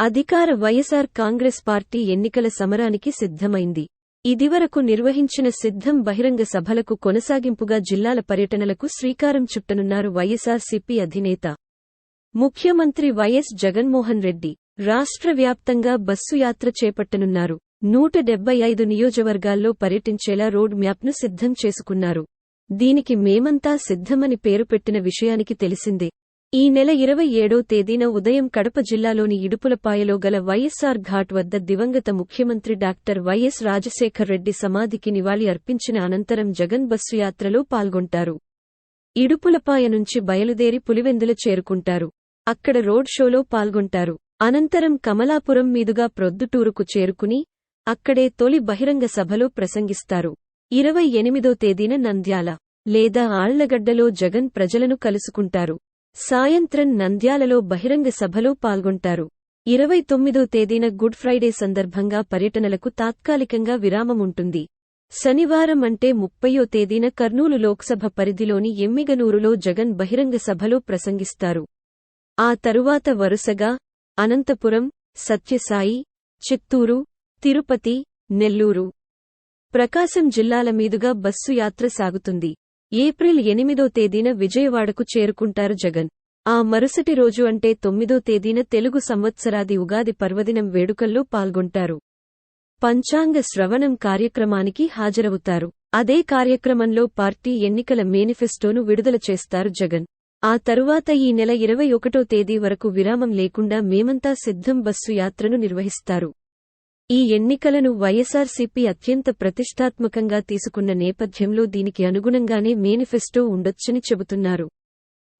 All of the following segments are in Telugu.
అధికార వైఎస్ఆర్ కాంగ్రెస్ పార్టీ ఎన్నికల సమరానికి సిద్ధమైంది. ఇదివరకు నిర్వహించిన సిద్ధం బహిరంగ సభలకు కొనసాగింపుగా జిల్లాల పర్యటనలకు శ్రీకారం చుట్టనున్నారు వైఎస్ఆర్సీపీ అధినేత. ముఖ్యమంత్రి వైఎస్ జగన్మోహన్ రెడ్డి రాష్ట్ర వ్యాప్తంగా బస్సు యాత్ర చేపట్టనున్నారు. నూట డెబ్బై ఐదు నియోజకవర్గాల్లో పర్యటించేలా రోడ్ మ్యాప్ను సిద్ధం చేసుకున్నారు. దీనికి మేమంతా సిద్ధమని పేరు పెట్టిన విషయానికి తెలిసిందే. ఈ నెల ఇరవై ఏడో తేదీన ఉదయం కడప జిల్లాలోని ఇడుపులపాయలో గల వైఎస్సార్ ఘాట్ వద్ద దివంగత ముఖ్యమంత్రి డాక్టర్ వైఎస్ రాజశేఖరరెడ్డి సమాధికి నివాళి అర్పించిన అనంతరం జగన్ బస్సు యాత్రలో పాల్గొంటారు. ఇడుపులపాయ నుంచి బయలుదేరి పులివెందుల చేరుకుంటారు. అక్కడ రోడ్ షోలో పాల్గొంటారు. అనంతరం కమలాపురం మీదుగా ప్రొద్దుటూరుకు చేరుకుని అక్కడే తొలి బహిరంగ సభలో ప్రసంగిస్తారు. ఇరవై ఎనిమిదో తేదీన నంద్యాల లేదా ఆళ్ళగడ్డలో జగన్ ప్రజలను కలుసుకుంటారు. సాయంత్రం నంద్యాలలో బహిరంగ సభలో పాల్గొంటారు. ఇరవై తొమ్మిదో తేదీన గుడ్ ఫ్రైడే సందర్భంగా పర్యటనలకు తాత్కాలికంగా విరామముంటుంది. శనివారం అంటే ముప్పయో తేదీన కర్నూలు లోక్సభ పరిధిలోని ఎమ్మిగనూరులో జగన్ బహిరంగ సభలో ప్రసంగిస్తారు. ఆ తరువాత వరుసగా అనంతపురం సత్యసాయి చిత్తూరు తిరుపతి నెల్లూరు ప్రకాశం జిల్లాల మీదుగా బస్సు యాత్ర సాగుతుంది. ఏప్రిల్ ఎనిమిదో తేదీన విజయవాడకు చేరుకుంటారు జగన్. ఆ మరుసటి రోజు అంటే తొమ్మిదో తేదీన తెలుగు సంవత్సరాది ఉగాది పర్వదినం వేడుకల్లో పాల్గొంటారు. పంచాంగ శ్రవణం కార్యక్రమానికి హాజరవుతారు. అదే కార్యక్రమంలో పార్టీ ఎన్నికల మేనిఫెస్టోను విడుదల చేస్తారు జగన్. ఆ తరువాత ఈ నెల ఇరవై ఒకటో తేదీ వరకు విరామం లేకుండా మేమంతా సిద్ధం బస్సు యాత్రను నిర్వహిస్తారు. ఈ ఎన్నికలను వైఎస్సార్సీపీ అత్యంత ప్రతిష్టాత్మకంగా తీసుకున్న నేపథ్యంలో దీనికి అనుగుణంగానే మేనిఫెస్టో ఉండొచ్చని చెబుతున్నారు.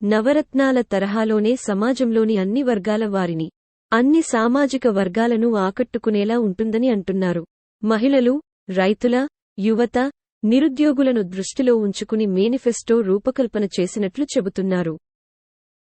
నవరత్నాల తరహాలోనే సమాజంలోని అన్ని వర్గాల వారిని అన్ని సామాజిక వర్గాలను ఆకట్టుకునేలా ఉంటుందని అంటున్నారు. మహిళలు రైతుల యువత నిరుద్యోగులను దృష్టిలో ఉంచుకుని మేనిఫెస్టో రూపకల్పన చేసినట్లు చెబుతున్నారు.